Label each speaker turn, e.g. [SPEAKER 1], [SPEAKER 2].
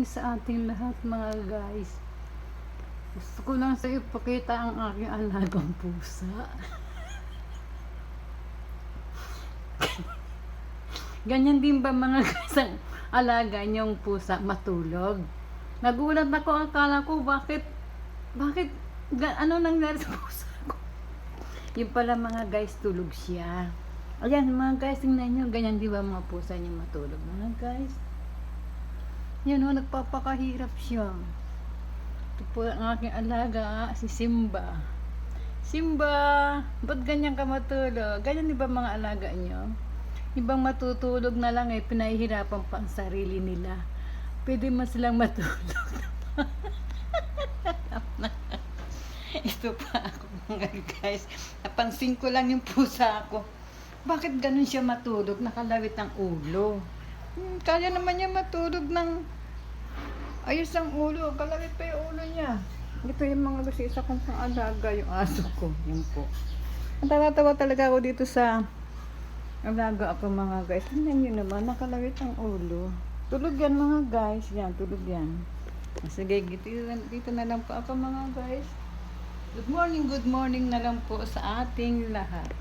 [SPEAKER 1] morning sa ating lahat mga guys. Gusto ko lang sa ipakita ang aking alagang pusa. Ganyan din ba mga guys ang alaga niyong pusa matulog? Nagulat ako, akala ko bakit, bakit, ano nangyari sa pusa ko? Yung pala mga guys, tulog siya. Ayan mga guys, tingnan nyo, ganyan di ba mga pusa niya matulog mga guys? Yan o, nagpapakahirap siya. Ito po ang aking alaga, si Simba. Simba, ba't ganyan ka matulog? Ganyan di ba mga alaga nyo? Ibang matutulog na lang eh, pinahihirapan pa ang sarili nila. Pwede man silang matulog. Ito pa ako mga guys. Napansin ko lang yung pusa ko. Bakit ganun siya matulog? Nakalawit ang ulo. Hmm, kaya naman niya matulog ng ayos ang ulo. Kalawit pa yung ulo niya. Ito yung mga gusto isa kong pang-alaga, yung aso ko. Yun po. Ang talaga ako dito sa alaga ako mga guys. Tingnan nyo naman, nakalawit ang ulo. Tulog yan mga guys. Yan, tulog yan. Sige, dito, dito na lang po ako mga guys. Good morning, good morning na lang po sa ating lahat.